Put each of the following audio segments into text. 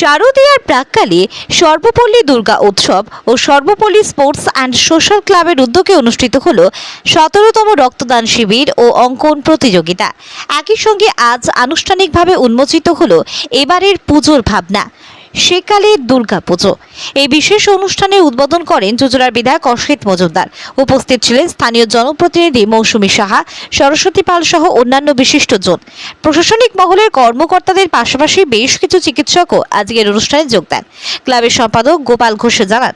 শারদীয়ার প্রাককালে সর্বপল্লী দুর্গা উৎসব ও সর্বপল্লী স্পোর্টস অ্যান্ড সোশ্যাল ক্লাবের উদ্যোগে অনুষ্ঠিত হল সতেরোতম রক্তদান শিবির ও অঙ্কন প্রতিযোগিতা। একই সঙ্গে আজ আনুষ্ঠানিকভাবে উন্মোচিত হল এবারের পুজোর ভাবনা। সেকালে দুর্গা পুজো এই বিশেষ অনুষ্ঠানে উদ্বোধন করেন চুচুড়ার বিধায়ক অসিত মজুমদার। উপস্থিত ছিলেন স্থানীয় জনপ্রতিনিধি মৌসুমী সাহা, সরস্বতী পাল সহ অন্যান্য বিশিষ্টজন। প্রশাসনিক মহলের কর্মকর্তাদের পাশাপাশি বেশ কিছু চিকিৎসকও আজকের অনুষ্ঠানে যোগ দেন। ক্লাবের সম্পাদক গোপাল ঘোষ জানান,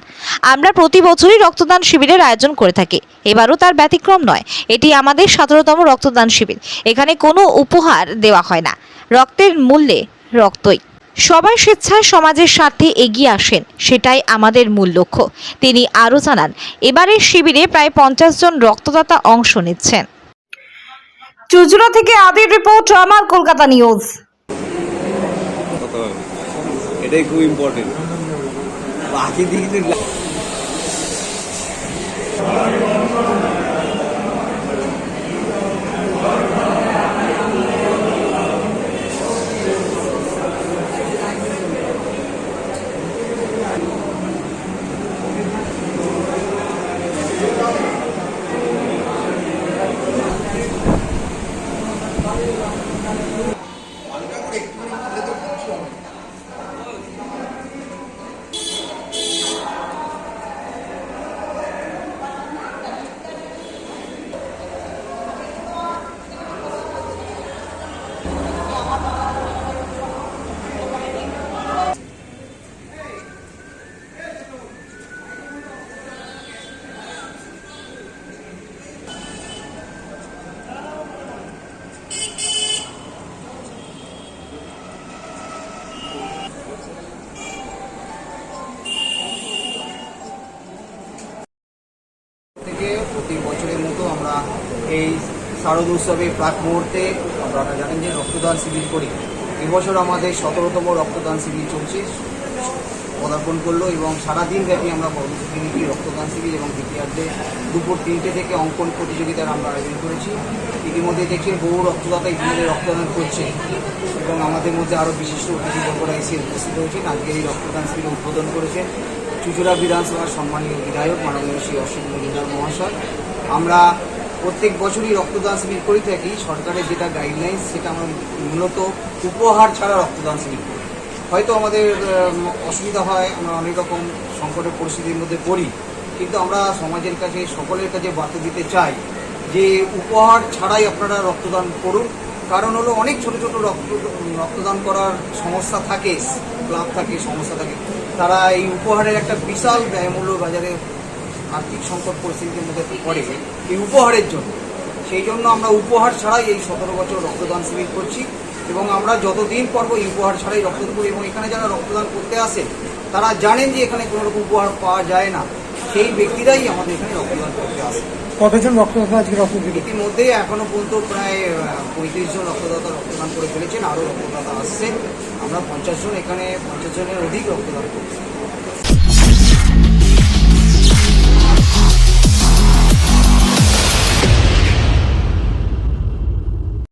আমরা প্রতি বছরই রক্তদান শিবিরের আয়োজন করে থাকি। এবারও তার ব্যতিক্রম নয়। এটি আমাদের সতেরোতম রক্তদান শিবির। এখানে কোনো উপহার দেওয়া হয় না। রক্তের মূল্যে রক্তই। সবাই স্বেচ্ছায় সমাজের স্বার্থে এগিয়ে আসেন সেটাই আমাদের মূল লক্ষ্য। তিনি আরও জানান এবারের শিবিরে প্রায় পঞ্চাশ জন রক্তদাতা অংশ নিচ্ছেন। চুচুড়া থেকে আদির রিপোর্ট আমার কলকাতা নিউজ। এটাই খুব ইম্পর্টেন্ট বাকি দিকে থেকে প্রতি বছরের মতো আমরা এই শারদ উৎসবে প্রাক মুহূর্তে আপনারা জানেন যে রক্তদান শিবির করি। এবছর আমাদের সতেরোতম রক্তদান শিবির চলছে, পদার্পণ করল এবং সারাদিন ব্যাপী আমরা কর্মসূচি রক্তদান শিবির এবং দ্বিতীয়ার্ধে দুপুর তিনটে থেকে অঙ্কন প্রতিযোগিতার আমরা আয়োজন করেছি। ইতিমধ্যে দেখে বহু রক্তদাতা ইতিমধ্যে রক্তদান করছে এবং আমাদের মধ্যে আরও বিশিষ্ট অতিথিবর্গরা এসে উপস্থিত হয়েছেন। আজকে এই রক্তদান শিবির উদ্বোধন করেছেন চুচুড়া বিধানসভার সম্মানীয় বিধায়ক মাননীয় শ্রী অসীম মজুমদার মহাশয়, আমরা প্রত্যেক বছরই রক্তদান শিবির করে থাকি। সরকারের যেটা গাইডলাইন সেটা আমরা মূলত উপহার ছাড়া রক্তদান শিবির করি। হয়তো আমাদের অসুবিধা হয়, আমরা অনেক রকম সংকটের পরিস্থিতির মধ্যে পড়ি। কিন্তু আমরা সমাজের কাছে, সকলের কাছে বার্তা দিতে চাই যে উপহার ছাড়াই আপনারা রক্তদান করুন। কারণ হলো অনেক ছোট ছোট রক্ত, রক্তদান করার সমস্যা থাকে, ক্লাব থাকে সমস্যা থাকে। তারা এই উপহারের একটা বিশাল ব্যয়মূল্য বাজারে আর্থিক সংকট পরিস্থিতির মধ্যে পড়ে। এই উপহারের জন্য। সেই জন্য আমরা উপহার ছাড়াই এই সতেরো বছর রক্তদান শিবির করছি এবং আমরা যতদিন পর্ব এই উপহার ছাড়াই রক্তদান করি এবং এখানে যারা রক্তদান করতে আসে, তারা জানেন যে এখানে কোনো রকম উপহার পাওয়া যায় না। সেই ব্যক্তিরাই আমাদের এখানে রক্তদান করতে আসে। কতজন রক্তদাতা আজকে রক্ত ইতিমধ্যে এখনও পর্যন্ত প্রায় পঁয়ত্রিশ জন রক্তদাতা রক্তদান করে ফেলেছেন আরও রক্তদাতা আসছে। আমরা পঞ্চাশ জন এখানে পঞ্চাশ জনের অধিক রক্তদান করছি।